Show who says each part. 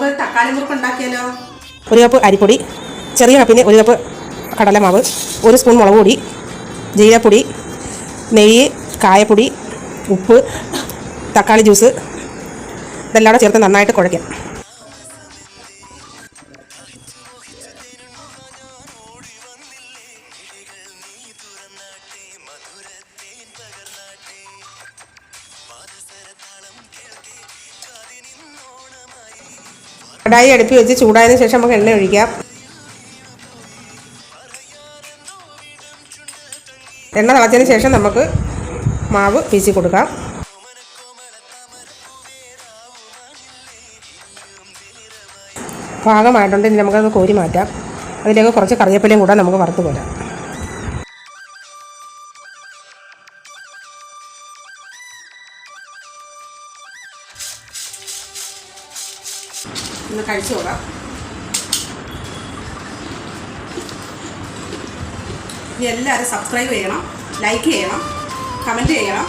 Speaker 1: നമുക്ക് തക്കാളി മുറുക്ക് ഉണ്ടാക്കിയാലോ?
Speaker 2: ഒരു കപ്പ് അരിപ്പൊടി ചെറിയ കപ്പിന് ഒരു കപ്പ് കടലമാവ് ഒരു സ്പൂൺ മുളക് പൊടി ജീരപ്പൊടി നെയ്യ് കായപ്പൊടി ഉപ്പ് തക്കാളി ജ്യൂസ് ഇതെല്ലാം കൂടെ ചേർത്ത് നന്നായിട്ട് കുഴയ്ക്കാം. കടായി അടുപ്പി വെച്ച് ചൂടായതിനു ശേഷം നമുക്ക് എണ്ണ ഒഴിക്കാം. എണ്ണ തിളച്ചതിന് ശേഷം നമുക്ക് മാവ് പീച്ചി കൊടുക്കാം. പാകമായിട്ടുണ്ട് ഇനി നമുക്കത് കോരി മാറ്റാം. അതിലേക്ക് കുറച്ച് കറിവേപ്പിലയും കൂടെ നമുക്ക് വറുത്ത് പോരാം
Speaker 1: ഒന്ന് കഴിച്ചു നോക്കാം. എല്ലാവരും സബ്സ്ക്രൈബ് ചെയ്യണം ലൈക്ക് ചെയ്യണം കമന്റ് ചെയ്യണം.